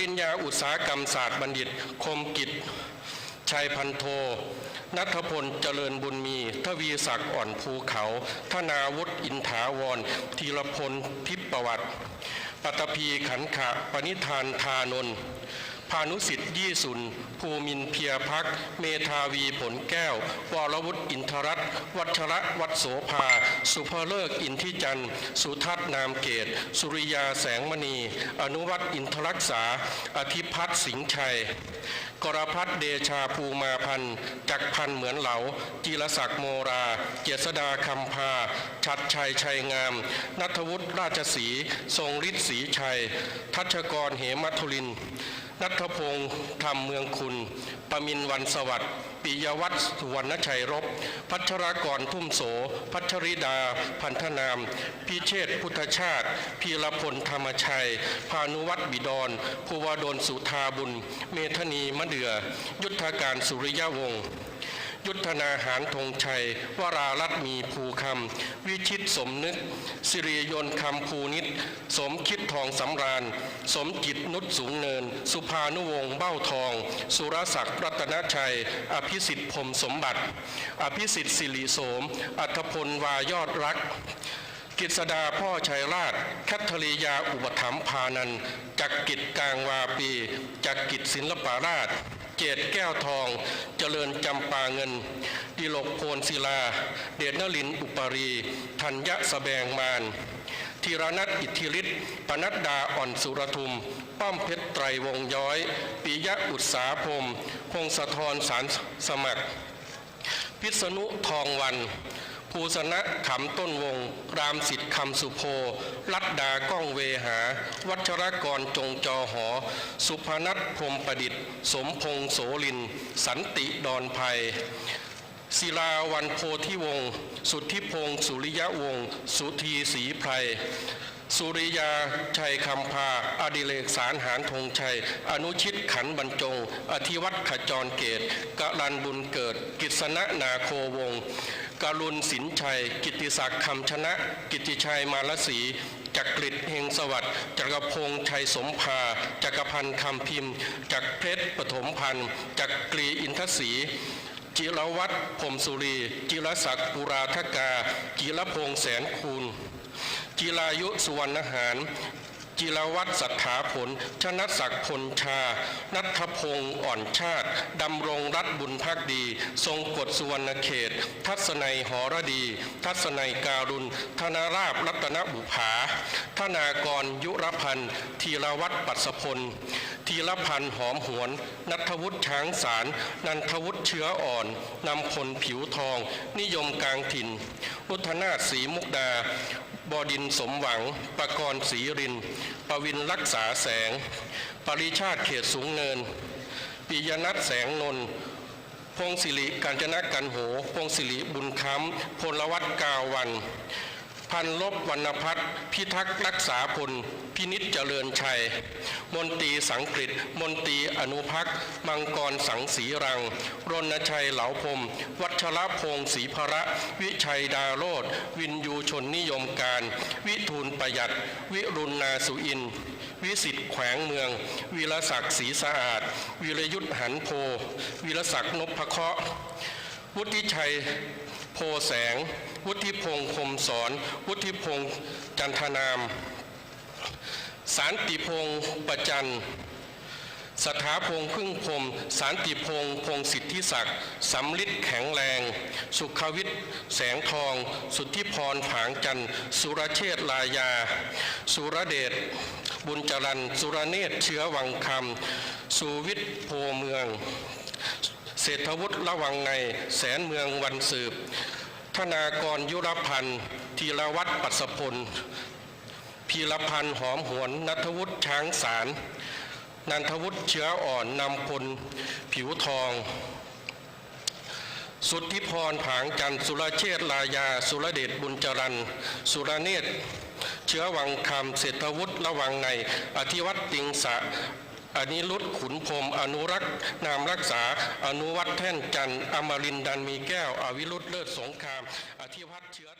ริญญาอุตสาหกรรมศาสตร์บัณฑิต คมกิจ ชัยพันโท นัทพลเจริญบุญมี ทวีศักดิ์อ่อนภูเขา ธนาวุฒิอินถาวร ธีรพลทิพประวัติ ปัตตภีขันขะ ปณิธานทานนท์ พานุสิทธิ์ยี่สุน ภูมินเพียพัก เมธาวีผลแก้ว วรวุฒิอินทรัตน์วัชระวัดโสภา สุภเลิกอินทิจันทร์ สุทัศนามเกต สุริยาแสงมณี อนุวัตอินทรักษา อธิพัฒน์สิงห์ชัย กรพัฒน์เดชาภูมาพันธ์จักพันเหมือนเหลา จีรศักดิ์โมรา เจษดาคำพา ชัดชัยชัยงาม นัทวุฒิราชศรีทรงฤทธิ์ศรีชัย ทัชกรเหมัทุลิน นัทพงศ์ธรรมเมืองคุณปมินวันสวัสดิ์ปิยวัฒน์สุวรรณชัยรบ พัชรากรทุ่มโส พัชริดา พันธนาม พิเชษฐพุทธชาติ พีรพลธรรมชัย พานุวัตรบิดรภูวดลสุธาบุญ เมธนีมะเดือ ยุทธการสุริยะวงศ์ ยุทธนาหารธงชัย วรารัตมีภูคำ วิชิตสมนึก สิริยนคำภูนิต สมคิดทองสำราญ สมจิตนุชสูงเนิน สุภานุวงศ์เบ้าทอง สุรศักดิ์รัตนชัย อภิสิทธิ์พรมสมบัติ อภิสิทธิ์สิริโสม อัธพลวายอดรักกิษดาพ่อชัยราชคัทริยาอุปถัมภานันจักกิจกลางวาปี จักกิจศิลปาราช เจตแก้วทอง เจริญจำปาเงิน ดิลกโพนศิลา เดชนลินอุปรี ธัญญะสแบงมานธีรนัทอิทธิฤทธิ์ปนัดดาอ่อนสุรทุม ป้อมเพชรไตรวงย้อย ปิยะอุตสาพรหมพงศธรสารสมัคร พิษณุทองวัน ภูสนะขำต้นวง รามสิทธิ์คำสุโพลัดดาก้องเวหา วัชรกรจงจอหอ สุพนัทพรหมประดิษฐ์ สมพงษ์โสลิน สันติดอนภัยศิลาวันโพธิวงศ์สุทธิพงศ์สุริยะวงศ์สุธีศรีไพร สุริยา ชัยคำพา อดิเลกสารหารธงชัย อนุชิตขันบรรจง อธิวัตขจรเกตกะลันบุญเกิด กิษณะนาโควงศ์กรุณสินชัย กิติศักดิ์คำชนะ กิติชัยมาลสีจักริดเฮงสวัสดิ์จักรพงษ์ชัยสมภา จักรพันธ์คำพิมพ์ จักรเพชรปฐมพันธ์ จักกรีอินทศรีจิรวัตรพรมสุรี จิรศักดิ์ปุราธกา จิรพงษ์แสนคูณ จิรายุสุวรรณหารจิรวัตรสัทธาผล ชนะศักดิ์พลชา นัทพงศ์อ่อนชาติ ดำรงรัตบุญพักดี ทรงกฎสุวรรณเขต ทัศนัยหอรดี ทัศนัยการุณ ธนาราบรัตนบุภา ธนากรยุรพันธ์ธีรวัตรปัสพลธีรพันธ์หอมหวน นัทวุฒิช้างสาร นันทวุฒิเชื้ออ่อน นำพลผิวทอง นิยมกลางถิ่นอุทนาศรีมุกดา บดินสมหวัง ประกรณ์ศรีรินปวินรักษาแสง ปริชาติเขตสูงเนิน ปิยนัทแสงนนทพงศิริการจนะกันโห พงศิริบุญคำพลวัตกาวัน พันลบวรรณพัฒน์พิทักษ์รักษาพล พินิจเจริญชัย มนตรีสังกฤตมนตรีอนุพักษ์มังกรสังสีรัง รณชัยเหลาพรมวัชรพงศ์ศรีพระ วิชัยดาโรดวินยูชนนิยมการ วิทูลประหยัด วิรุณนาสุอิน วิสิทธิ์แขวงเมือง วีรศักดิ์ศรีสะอาดวีรยุทธหันโพ วีรศักดิ์นพเคราะห์วุฒิชัย แสง วุฒิพงศ์คมสอน วุฒิพงศ์จันทนาม สารติพงศ์ประจันสถาพงศ์พึ่งพรมสารติพงศ์พงศ์สิทธิศักดิ์สำลิดแข็งแรง สุขวิทย์แสงทอง สุทธิพรผางจันสุรเชษลายา สุรเดชบุญจรันสุรเนศเชื้อวังคำสุวิทย์โพเมือง ศรษฐวุฒิระวังในแสนเมืองวันสืบ ธนากรยุรพันธ์ธีรวัตรปัสพลพีรพันธ์หอมหวนนัทวุฒิช้างสาร นันทวุฒิเชื้ออ่อนนำพลผิวทอง สุทธิพรผางจันสุรเชษลายา สุรเดชบุญจรันสุรเนศเชื้อวังคำเศรษฐวุฒิระวังใน อธิวัตรติงสะ อนิรุตขุนพรมอนุรักษ์นามรักษา อนุวัตแท่นจันอมรินดันมีแก้ว อวิรุธเลิศสงคราม อธิวัตเชื้อ